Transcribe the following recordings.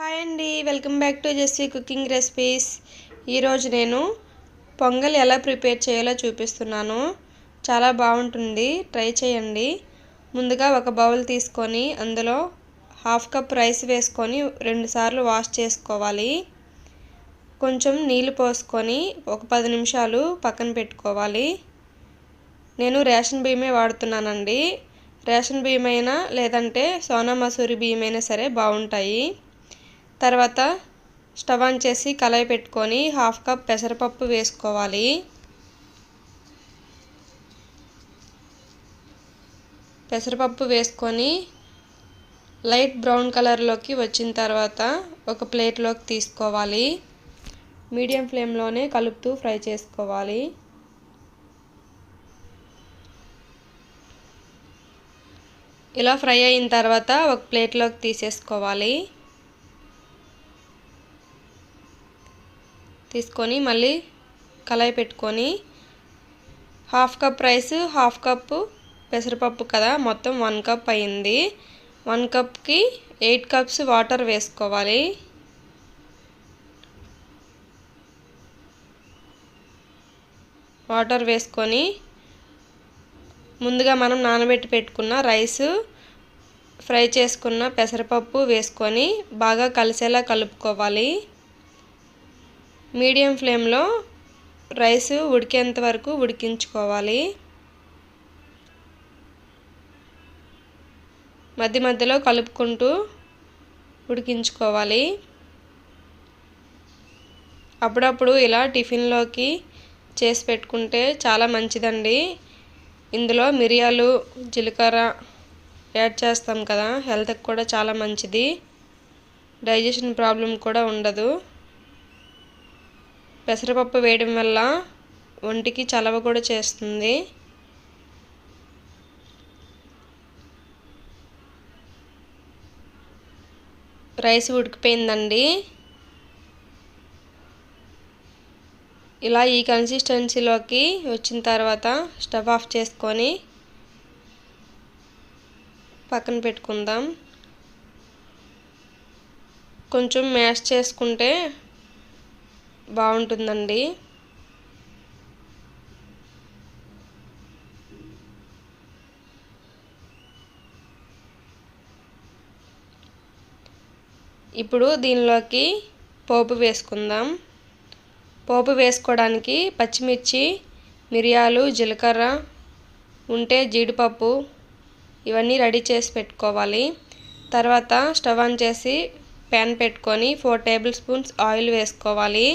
Hi అండి welcome back to Jessie cooking recipes. ఈరోజు నేను పొంగల్ ఎలా ప్రిపేర్ చేయాలో చూపిస్తున్నాను. చాలా బాగుంటుంది ట్రై చేయండి. ముందుగా ఒక బౌల్ తీసుకొని అందులో హాఫ్ కప్ రైస్ వేసుకొని రెండుసార్లు వాష్ చేసుకోవాలి. కొంచెం నీళ్ళు పోసుకొని ఒక పది నిమిషాలు పక్కన పెట్టుకోవాలి. నేను రేషన్ బియ్యమే వాడుతున్నానండి. రేషన్ బియ్యం అయినా లేదంటే సోనా మసూరి బియ్యం అయినా సరే బాగుంటాయి. తర్వాత స్టవ్ ఆన్ చేసి కళాయి పెట్టుకొని హాఫ్ కప్ పెసరపప్పు వేసుకోవాలి. పెసరపప్పు వేసుకొని లైట్ బ్రౌన్ కలర్లోకి వచ్చిన తర్వాత ఒక ప్లేట్లోకి తీసుకోవాలి. మీడియం ఫ్లేమ్లోనే కలుపుతూ ఫ్రై చేసుకోవాలి. ఇలా ఫ్రై అయిన తర్వాత ఒక ప్లేట్లోకి తీసేసుకోవాలి. తీసుకొని మళ్ళీ కళాయి పెట్టుకొని half cup rice half cup పెసరపప్పు కదా మొత్తం వన్ కప్ అయింది. వన్ కప్కి ఎయిట్ కప్స్ వాటర్ వేసుకోవాలి. వాటర్ వేసుకొని ముందుగా మనం నానబెట్టి పెట్టుకున్న రైస్ ఫ్రై చేసుకున్న పెసరపప్పు వేసుకొని బాగా కలిసేలా కలుపుకోవాలి. మీడియం ఫ్లేమ్లో రైస్ ఉడికేంత వరకు ఉడికించుకోవాలి. మధ్య మధ్యలో కలుపుకుంటూ ఉడికించుకోవాలి. అప్పుడప్పుడు ఇలా టిఫిన్లోకి చేసి పెట్టుకుంటే చాలా మంచిదండి. ఇందులో మిరియాలు జీలకర్ర యాడ్ చేస్తాం కదా హెల్త్కి కూడా చాలా మంచిది. డైజెషన్ ప్రాబ్లం కూడా ఉండదు. పెసరపప్పు వేయడం వల్ల ఒంటికి చలవ కూడా చేస్తుంది. రైస్ ఉడికిపోయిందండి. ఇలా ఈ కన్సిస్టెన్సీలోకి వచ్చిన తర్వాత స్టవ్ ఆఫ్ చేసుకొని పక్కన పెట్టుకుందాం. కొంచెం మ్యాష్ చేసుకుంటే బాగుంటుందండి. ఇప్పుడు దీనిలోకి పోపు వేసుకుందాం. పోపు వేసుకోవడానికి పచ్చిమిర్చి మిరియాలు జీలకర్ర ఉంటే జీడిపప్పు ఇవన్నీ రెడీ చేసి పెట్టుకోవాలి. తర్వాత స్టవ్ ఆన్ చేసి ప్యాన్ పెట్టుకొని ఫోర్ టేబుల్ స్పూన్స్ ఆయిల్ వేసుకోవాలి.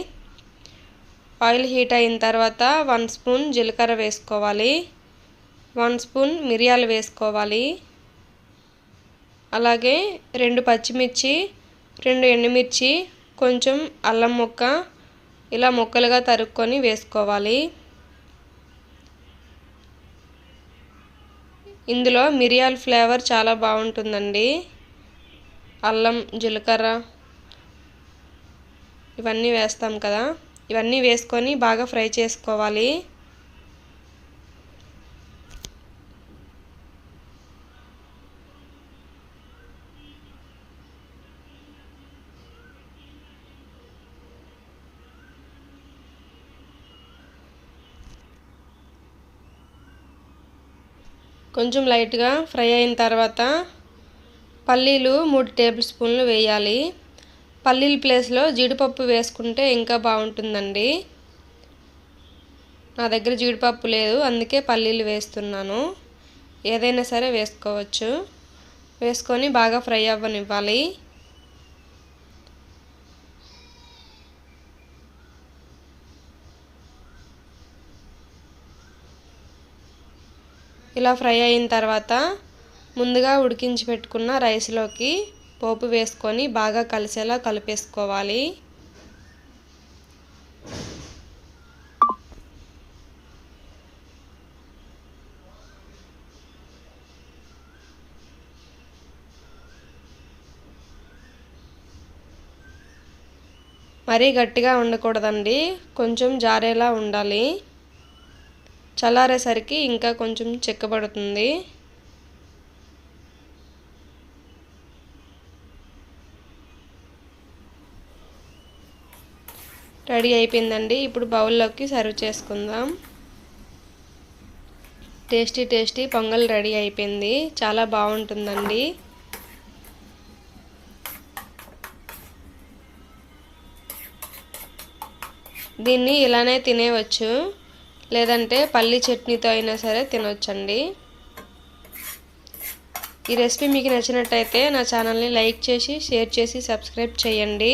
ఆయిల్ హీట్ అయిన తర్వాత వన్ స్పూన్ జీలకర్ర వేసుకోవాలి. వన్ స్పూన్ మిరియాలు వేసుకోవాలి. అలాగే రెండు పచ్చిమిర్చి రెండు ఎండుమిర్చి కొంచెం అల్లం ముక్క ఇలా ముక్కలుగా తరుక్కొని వేసుకోవాలి. ఇందులో మిరియాల ఫ్లేవర్ చాలా బాగుంటుందండి. అల్లం జీలకర్ర ఇవన్నీ వేస్తాం కదా. ఇవన్నీ వేసుకొని బాగా ఫ్రై చేసుకోవాలి. కొంచెం లైట్గా ఫ్రై అయిన తర్వాత పల్లీలు మూడు టేబుల్ స్పూన్లు వేయాలి. పల్లీల ప్లేస్లో జీడిపప్పు వేసుకుంటే ఇంకా బాగుంటుందండి. నా దగ్గర జీడిపప్పు లేదు అందుకే పల్లీలు వేస్తున్నాను. ఏదైనా సరే వేసుకోవచ్చు. వేసుకొని బాగా ఫ్రై అవ్వనివ్వాలి. ఇలా ఫ్రై అయిన తర్వాత ముందుగా ఉడికించి పెట్టుకున్న రైస్లోకి పోపు వేసుకొని బాగా కలిసేలా కలిపేసుకోవాలి. మరీ గట్టిగా ఉండకూడదండి కొంచెం జారేలా ఉండాలి. చల్లారేసరికి ఇంకా కొంచెం చెక్కబడుతుంది. రెడీ అయిపోయిందండి. ఇప్పుడు బౌల్లోకి సర్వ్ చేసుకుందాం. టేస్టీ టేస్టీ పొంగల్ రెడీ అయిపోయింది. చాలా బాగుంటుందండి. దీన్ని ఇలానే తినేవచ్చు. లేదంటే పల్లి చట్నీతో అయినా సరే తినవచ్చండి ఈ రెసిపీ మీకు నచ్చినట్టయితే నా ఛానల్ని లైక్ చేసి షేర్ చేసి సబ్స్క్రైబ్ చేయండి.